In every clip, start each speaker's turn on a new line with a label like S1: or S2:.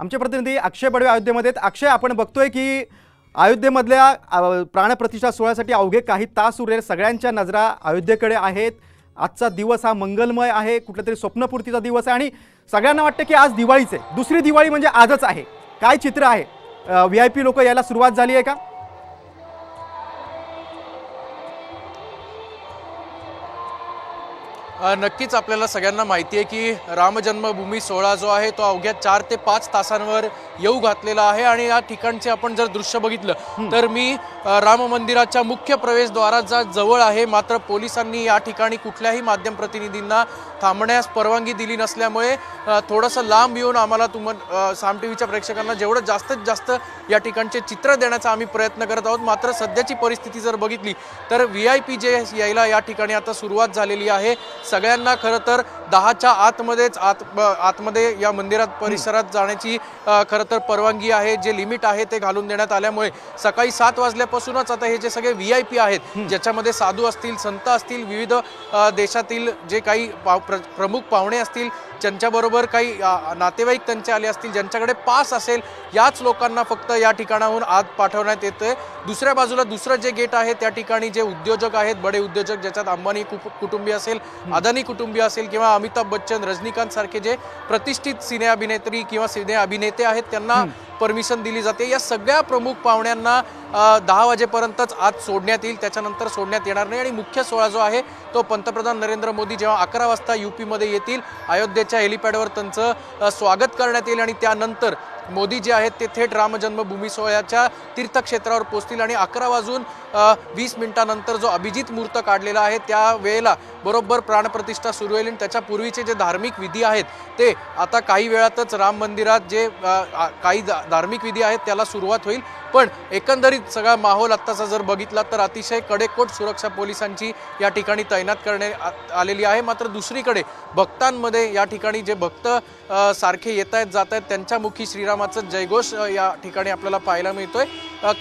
S1: आमचे प्रतिनिधी अक्षय बडवे अयोध्येमध्ये आहेत. अक्षय आपण बघतोय की अयोध्येमधल्या प्राणप्रतिष्ठा सोहळ्यासाठी अवघे काही तास उरलेले सगळ्यांच्या नजरा अयोध्येकडे आहेत. आजचा दिवस हा मंगलमय आहे. कुठल्या तरी स्वप्नपूर्तीचा दिवस आहे. आणि सगळ्यांना वाटतं की आज दिवाळीच आहे. दुसरी दिवाळी म्हणजे आजच आहे. काय चित्र आहे? व्ही आय पी लोक यायला सुरुवात झाली आहे का?
S2: नक्कीच आपल्याला सगळ्यांना माहिती आहे की रामजन्मभूमी सोहळा जो आहे तो अवघ्या चार ते पाच तासांवर येऊ घातलेला आहे आणि या ठिकाणचे आपण जर दृश्य बघितलं तर मी राम मंदिराच्या मुख्य प्रवेशद्वाराचा जवळ आहे. मात्र पोलिसांनी या ठिकाणी कुठल्याही माध्यम प्रतिनिधींना थांबण्यास परवानगी दिली नसल्यामुळे थोडंसं लांब येऊन आम्हाला तुम साम टी व्हीच्या प्रेक्षकांना जेवढं जास्तीत जास्त या ठिकाणचे चित्र देण्याचा आम्ही प्रयत्न करत आहोत. मात्र सध्याची परिस्थिती जर बघितली तर व्ही आय पी जे यायला या ठिकाणी आता सुरुवात झालेली आहे. सगळ्यांना खरं तर दहाच्या आतमध्येच आत आतमध्ये या मंदिरात परिसरात जाण्याची खरं खरं तर परवानगी आहे जे लिमिट आहे ते घालून देण्यात आल्यामुळे सकाळी सात वाजल्यापासूनच आता हे जे सगळे व्ही आय पी आहेत ज्याच्यामध्ये साधू असतील संत असतील विविध देशातील जे काही पाव- प्र- प्रमुख पाहुणे असतील ज्यांच्याबरोबर काही नातेवाईक त्यांचे आले असतील ज्यांच्याकडे पास असेल याच लोकांना फक्त या ठिकाणाहून आत पाठवण्यात येतंय. दुसऱ्या बाजूला दुसरं जे गेट आहे त्या ठिकाणी जे उद्योजक आहेत बडे उद्योजक ज्याच्यात अंबानी कुटुंबीय असेल अदानी कुटुंबीय असेल किंवा अमिताभ बच्चन रजनीकांत सारखे जे प्रतिष्ठित सिने अभिनेत्री किंवा सिने अभिनेते आहेत त्यांना परमिशन दिली जाते. या सगळ्या प्रमुख पाहुण्यांना दहा वाजेपर्यंतच आज सोडण्यात येईल. त्याच्यानंतर सोडण्यात येणार नाही. आणि मुख्य सोहळा जो आहे तो पंतप्रधान नरेंद्र मोदी जेव्हा अकरा वाजता यू पीमध्ये येतील अयोध्येच्या हेलिपॅडवर त्यांचं स्वागत करण्यात येईल. आणि त्यानंतर मोदी जे आहेत ते थेट रामजन्मभूमी सोहळ्याच्या तीर्थक्षेत्रावर पोहोचतील आणि अकरा वाजून वीस मिनिटानंतर जो अभिजित मूर्त काढलेला आहे त्या वेळेला बरोबर प्राणप्रतिष्ठा सुरू होईल आणि त्याच्या पूर्वीचे जे धार्मिक विधी आहेत ते आता काही वेळातच राम मंदिरात जे काही धार्मिक विधी आहेत त्याला सुरुवात होईल. पण एकंदरीत सगळा माहोल आत्ताचा जर बघितला तर अतिशय कडेकोट सुरक्षा पोलिसांची या ठिकाणी तैनात करण्यात आलेली आहे. मात्र दुसरीकडे भक्तांमध्ये या ठिकाणी जे भक्त सारखे येत आहेत जात आहेत त्यांच्या मुखी श्रीरामाचं जयघोष या ठिकाणी आपल्याला पाहायला मिळतोय.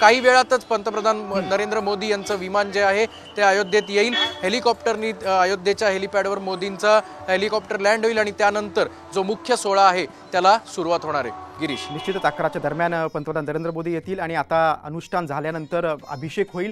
S2: काही वेळातच पंतप्रधान नरेंद्र मोदी यांचं विमान जे आहे ते अयोध्येत येईल. हेलिकॉप्टरनी अयोध्येच्या हेलिपॅडवर मोदींचा हेलिकॉप्टर लँड होईल आणि त्यानंतर जो मुख्य सोहळा आहे त्याला सुरुवात होणार आहे. गिरीश.
S1: निश्चितच अकराच्या दरम्यान पंतप्रधान नरेंद्र मोदी येतील आणि आता अनुष्ठान झाल्यानंतर अभिषेक होईल.